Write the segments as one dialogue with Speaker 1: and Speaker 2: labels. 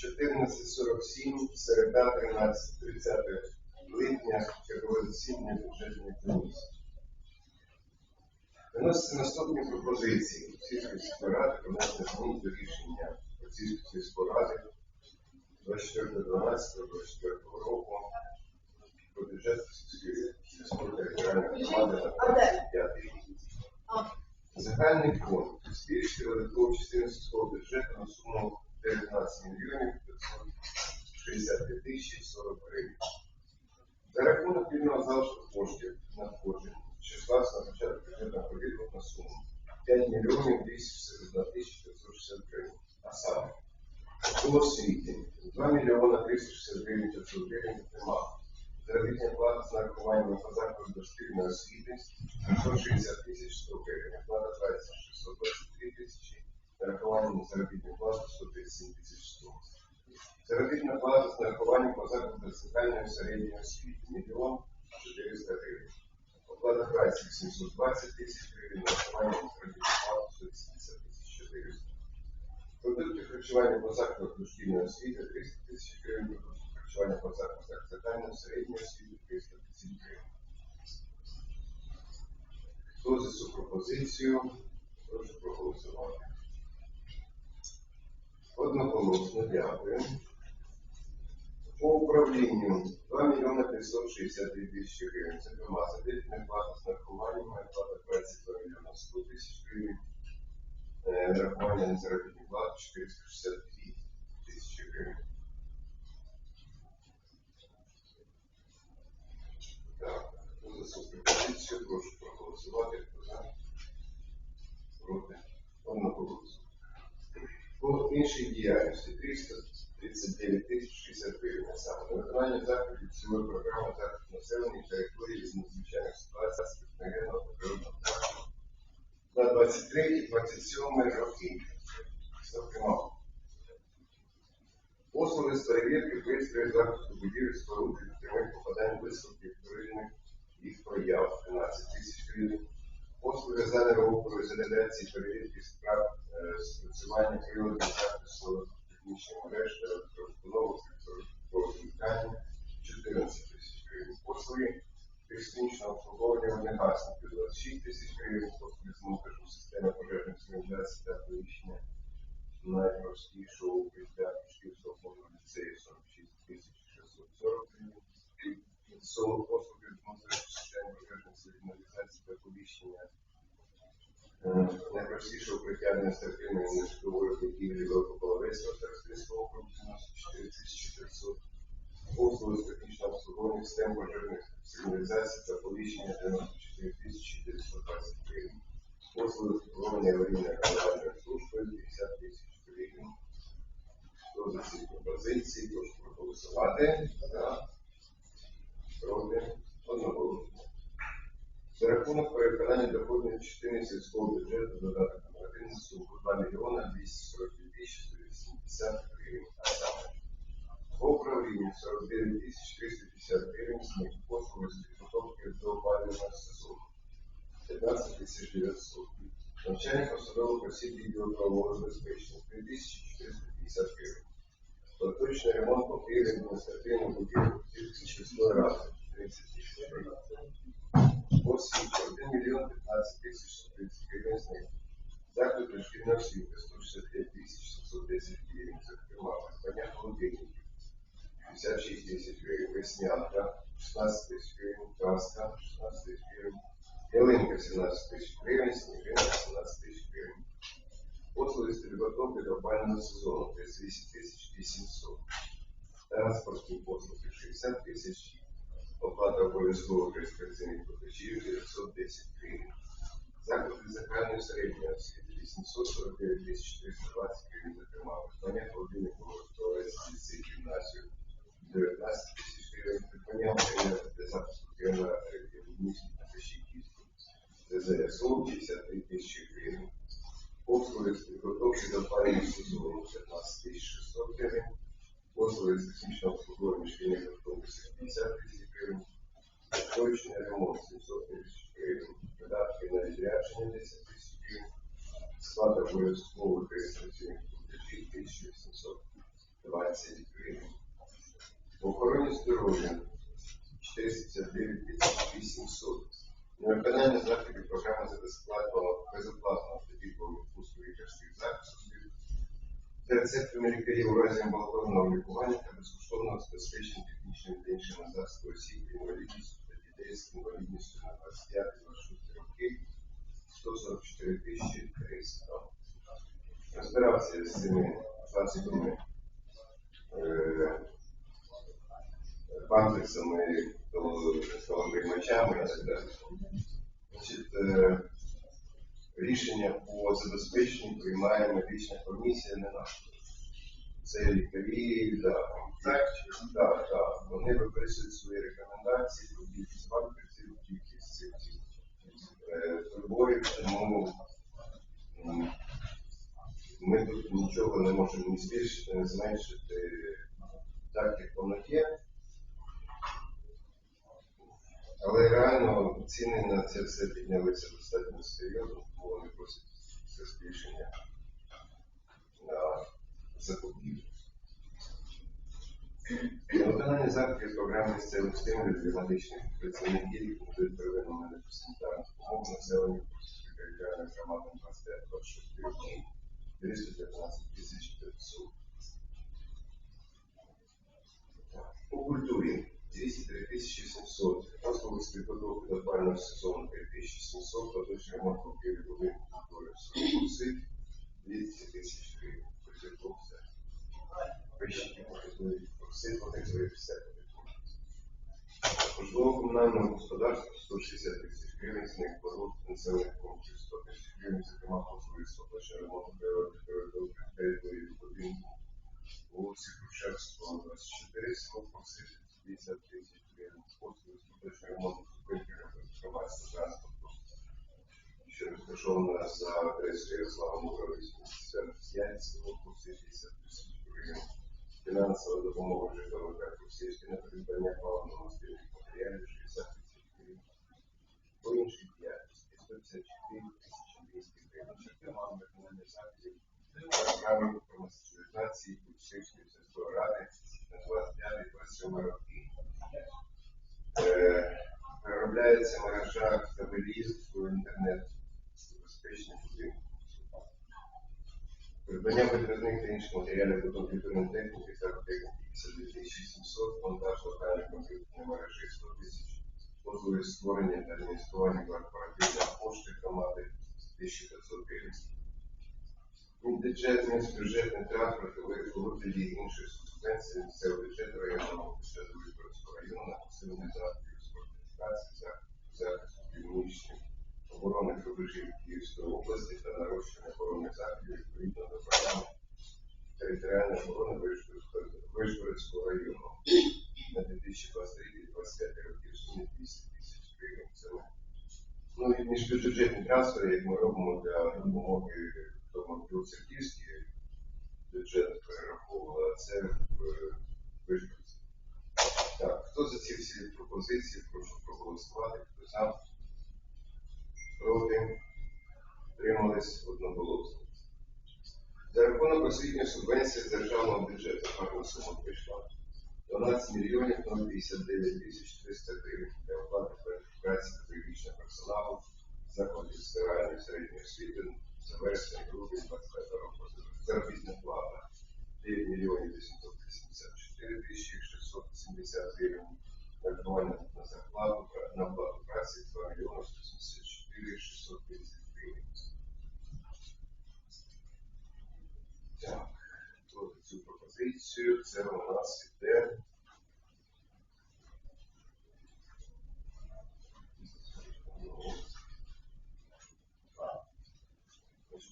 Speaker 1: 14.47, середа 13, 30 липня, чергове засідання бюджетної комісії. Виноситься наступні пропозиції. Російської сільської ради внесення змін до рішення Російської сільської ради 24.12.24 року про бюджет сільської сільської територіальної громади на 25 рік. Загальний фонд збільшити видаткову частину сільського бюджету на суму 19 мільйонів 565 тисяч 40 гривень. За рахунок вільного залишку коштів надходжень числа на початку бюджетного періоду на суму 5 мільйонів 261 тисяч 560 гривень. А саме у освіті 2 мільйона 360 гривень 500 гривень нема. Заробітня плата з нарахуванням по закладу дошкільної освіти 160 тисяч 100 гривень. Плата праці 623 тисячі. Нарахування заробітної плати 137 тисяч 100. Заробітна плата з нарахуванням по закладу центральної середньої освіти мільйон 400 гривень. Оплата праці 720 тисяч гривень, нарахування заробітної плати 180 тисяч 400. Продукти харчування по закладах дошкільної освіти 300 тисяч гривень, продукти харчування по закладах центральної середньої освіти 300 тисяч гривень. Хто за цю пропозицію? Прошу проголосувати. Одноголосно дякую. По управлінню 2 мільйони 563 тисячі гривень. Це дома заробітна плата з нарахуванням, плата праці 2 мільйони 100 тисяч гривень. Е, Нарахування на заробітні плати 462 тисячі гривень. Так, за цю пропозицію, прошу проголосувати. Хто за? Проти? Одноголосно. По іншій діяльності 339 тисяч 60 гривень саме. На виконання заходів цілої програми захисту населення і 500 послуги з технічного обслуговування систем пожежних сигналізацій та повіщення 94 тисячі 920 гривень. Послуги з обслуговування аварійної комунальної служби 50 тисяч гривень. Хто за ці пропозиції, прошу проголосувати. За. Проти. Одноголосно. За рахунок переконання доходної частини сільського бюджету додаток номер 1 на суму 2 мільйона 242 тисячі 180 гривень. управление 49 350 гривен с мультипостом из подготовки до палевных сосудов 15 900. Начальник установок России геоправовой обеспеченности 2450 гривен. Поточный ремонт по приеме административных будинков 3600 раз 30 тысяч гривен. 8 миллион 15 тысяч 130 гривен с них. Заклад пришли на 165 тысяч 710. Понятно, деньги. 56-10 Веснянка, 16 тысяч гривен Таска, 16 тисяч гривень, Ялинка 17 тисяч гривень, Снігрина 17 тысяч гривен Послуги з підготовки до опального сезону 38 тисяч 800. Транспортні послуги 60 тисяч. Оплата обов'язкових реєстраційних платежів 910 гривень. Заклади загальної середньої освіти 800 459 тисяч 800. На виконання заходів програми за безплатного безоплатного тоді відпустку лікарських захистів за рецептами лікарів у разі амбулаторного лікування та безкоштовного забезпечення технічними та іншими засобами осіб інвалідністю та дітей з інвалідністю на 25-26 роки 144 тисячі 300. Розбирався з цими засобами памперсами, калориймачами і так далі. Значить, е, рішення по забезпеченню приймає медична комісія, не наша. Це лікарі, да, так, да, да, вони виписують свої рекомендації про кількість памперсів, кількість цих приборів, тому ми тут нічого не можемо ні збільшити, ні зменшити так, як воно є. Але реально ціни на це все піднялися достатньо серйозно, тому вони просять це збільшення на закупівлю. Виконання заходів програми місцевих стимулів для медичних працівників, будуть первинну медико санітарну допомогу населенню територіальної громади 25-26 років 315 тисяч 500. У культурі 203 тисячі 700, послуги підготовки до опального сезону 3 тисячі 700, поточний ремонт купівлі будинку культури в курси 200 тисяч гривень. Тобто. Можливо, комунальному господарству 160 тисяч гривень, з них пород населених пунктів 100 тисяч гривень, зокрема з поточного ремонту території території будинку вулиці Крушевського, 24, село Курси 50 тисяч гривень, послуги з поточного ремонту зупинки громадського транспорту, що розташована за адресою Ярослава Мура, 85, село Курси 50 тисяч гривень, фінансова допомога житловика Курсівська на придбання паливно-мастильних матеріалів 60 тисяч гривень, по іншій діяльності 154 тисячі 200 гривень, зокрема виконання заходів програми комерціалізації Курсівської сільської ради на 25-27 роки. Е, Переробляється мережа кабелів у інтернет забезпечення. Придбання витратних та інших матеріалів до комп'ютерної техніки та техніки 52 700, монтаж локальної комп'ютерної мережі 100 тисяч, послуги створення та адміністрування корпоративної пошти громади 1500 гривень. Бюджетний бюджетний транспорт у вигляді інших субвенцій місцевого бюджету районного району, посилення заходів з фортифікації, захисту північних оборонних рубежів Київської області та нарощення оборонних заходів відповідно до програми територіальної оборони Вишгородського- району на 2023-2025 роки в сумі 200 тисяч гривень. Це Ну, і міжбюджетні трансфери, як ми робимо для допомоги тому Білоцерківський бюджет перераховували, це в Вишківці. Так, хто за ці всі пропозиції, прошу проголосувати, хто за, проти, тримались одноголосно. За рахунок освітньої субвенції державного бюджету гарна сума прийшла 12 мільйонів 059 тисяч 300 гривень для оплати кваліфікації педагогічного персоналу закладів загальної середньої освіти за вересень грудень 25 року. Заробітна плата 9 мільйонів 884 тисячі 670 гривень. Нарахування на зарплату на праці 2 мільйони 174 630 гривень. Так, то цю пропозицію це у нас іде.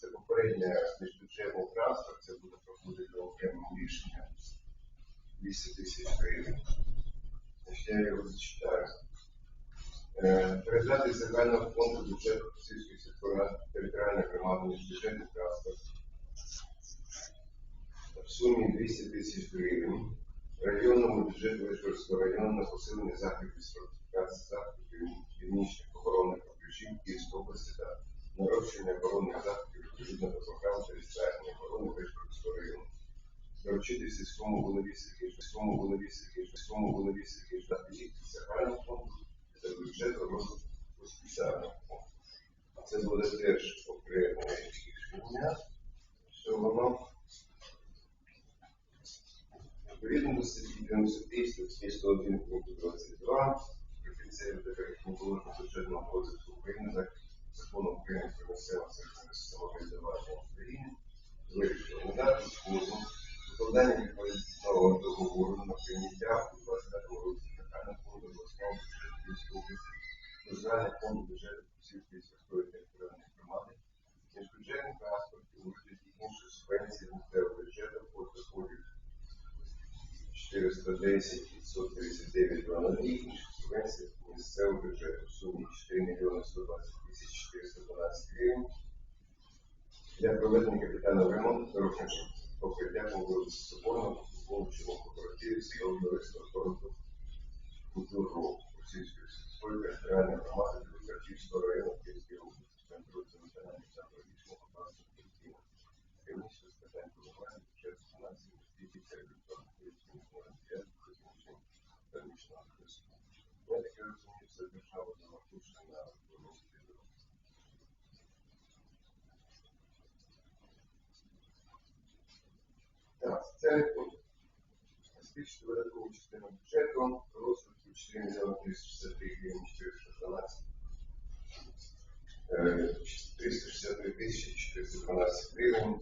Speaker 1: Це попереднє міжбюджетний транспорт, це буде проходити окремим рішенням 200 тисяч гривень. Я його зачитаю. Е, Передати з загального фонду бюджету Російської сільської територіальної громади міжбюджетний транспорт в сумі 200 тисяч гривень районному бюджету Вишгородського району на посилення заходів з фортифікації заходів північних оборонних рубежів Київської області та нарощення оборонних заходів відповідно до програми територіальної оборони Вишгородського району. Доручити сільському голові Сергію, сільському голові Сергію, сільському голові Сергію, дати їх загального фонду та бюджету розвитку спеціального фонду. Це буде теж окреме рішення, що воно відповідно до статті 95 статті 101 пункту 22 прикінцеві та перехідні положення бюджетного кодексу України за законом України про місцеве самоврядування України вирішили надати згоду укладання відповідного договору на прийняття у 25 році Федерального фонду обласного Київської області до загального фонду бюджету Київської сільської територіальної громади міжбюджетний транспорт у вигляді інших субвенцій місцевого бюджету по доходів 410 539 200 інших субвенцій місцевого бюджету в сумі 4 мільйони 120 тисяч 412 гривень. Для проведення капітального ремонту дорожнього покриття по вулиці Соборного, вуличному кооперативі сільського товариства спорту «Культуру» Російської сільської територіальної громади Білоцерківського району Київської області, контролюється національним центром річного господарства Київського. Комісію з питань планування бюджету фінансів інвестицій та електронних політичних моралів, розміщення економічного зв'язку. Я таке розумію, це держава замахнувши на розвиток дорог. Так, 4 мільйони 363 гривень 412 е, 363 тисячі 412 гривень.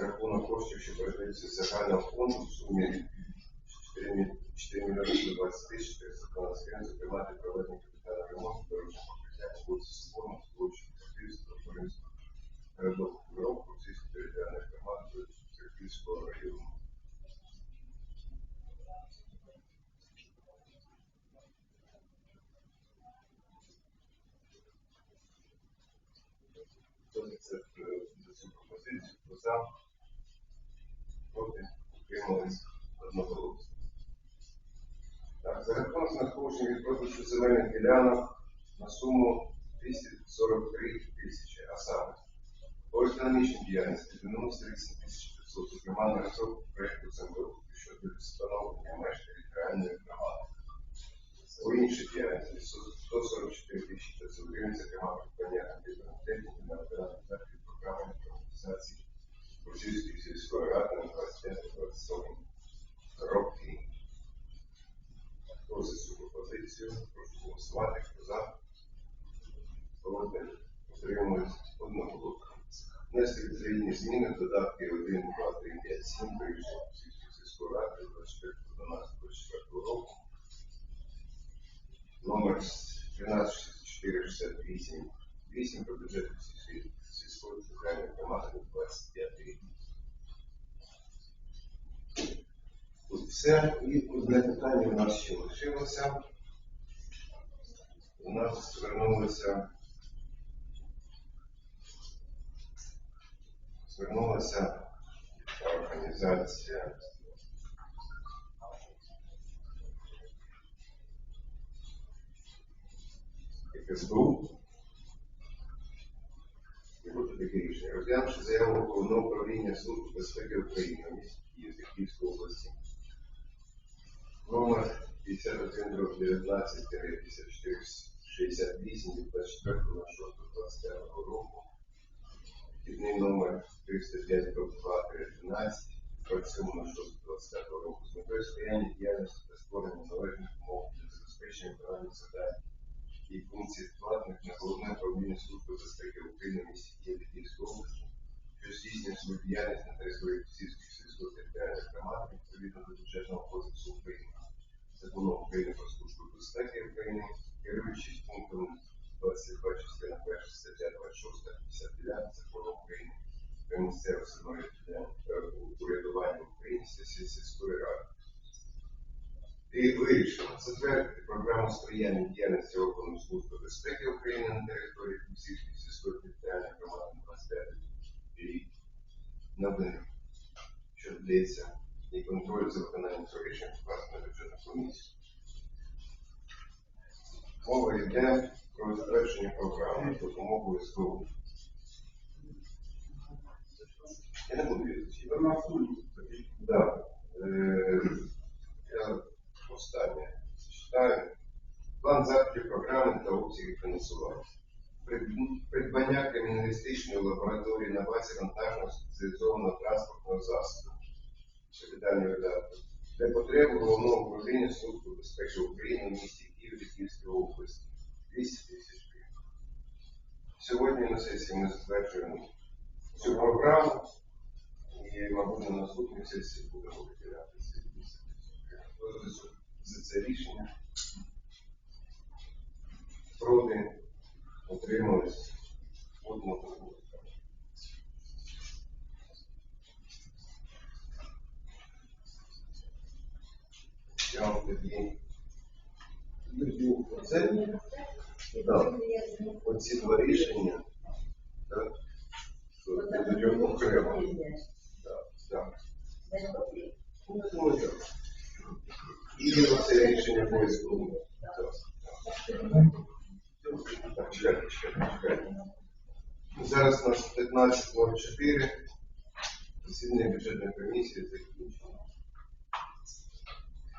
Speaker 1: За рахунок коштів, що передаються з загального фонду в сумі 4 4 мільйони 120 тисяч 412 гривень, зокрема для проведення капітального ремонту дорожнього покриття вулиці Соборного, сполучення Київського товариства городок Европы, Російської територіальної громади Київського району. Це е, за цю пропозицію? За? Утримались одноголосно. Так, за рахунок надходжень від продажу земельних ділянок на суму 243 тисячі, а саме по економічній діяльності 98 тисяч 500, зокрема на розробку проєкту землеустрою щодо встановлення меж територіальної громади. У іншій діяльності 144 тисячі 500 гривень, зокрема придбання комп'ютерної техніки на заходів програми інформатизації Російської сільської ради на 25-27 роки. Хто за цю пропозицію? Прошу голосувати. Хто за? Проти? Утримують одного Внести відповідні зміни додатки 1, 2, 3, 5, 7 до рішення Російської сільської ради 24 року. Номер 136468 8 про бюджет сільської центральної громади 25 рік. Все. І одне питання у нас ще лишилося. У нас звернулося звернулася організація. ФСБУ. І буде таке рішення. Розглянувши заяву головного управління Служби безпеки України в місті Київ Київської області. Номер 51 19 54 68 від 24 25 року. Вхідний номер 305 2 13 27 25 року з метою сприяння діяльності та створення належних умов для забезпечення виконання завдань і функцій складних на головне управління Служби безпеки України в місті Києві Київської області, що здійснює свою діяльність на території Київської сільської територіальної громади відповідно до бюджетного закону України про службу безпеки України, керуючись пунктом 22 частина 1 стаття 26 59 закону України про місцеве самоврядування України сесії сільської ради. І вирішено затвердити програму сприяння діяльності органів Служби безпеки України на території Київської сільської територіальної громади 25 рік на новин, що дається і контроль за виконанням цього рішення комісію. Мова йде про затвердження програми з допомогою СБУ. Я не буду
Speaker 2: суде.
Speaker 1: Да. Е, Я останнє читаю. План заходів програми та обсягів фінансування. Прид- Придбання криміналістичної лабораторії на базі вантажного спеціалізованого транспортного засобу. Капітальні видатки. Потреб головного управління Служби безпеки України Я вам тоді Оце, так, оці два рішення, так, що будуть окремо. Так, так. Ну, я думаю, так. І оце рішення обов'язково. Так, так. Так, чекайте, чекайте, чекайте. Зараз у нас 15.04. Засідання бюджетної комісії закінчено.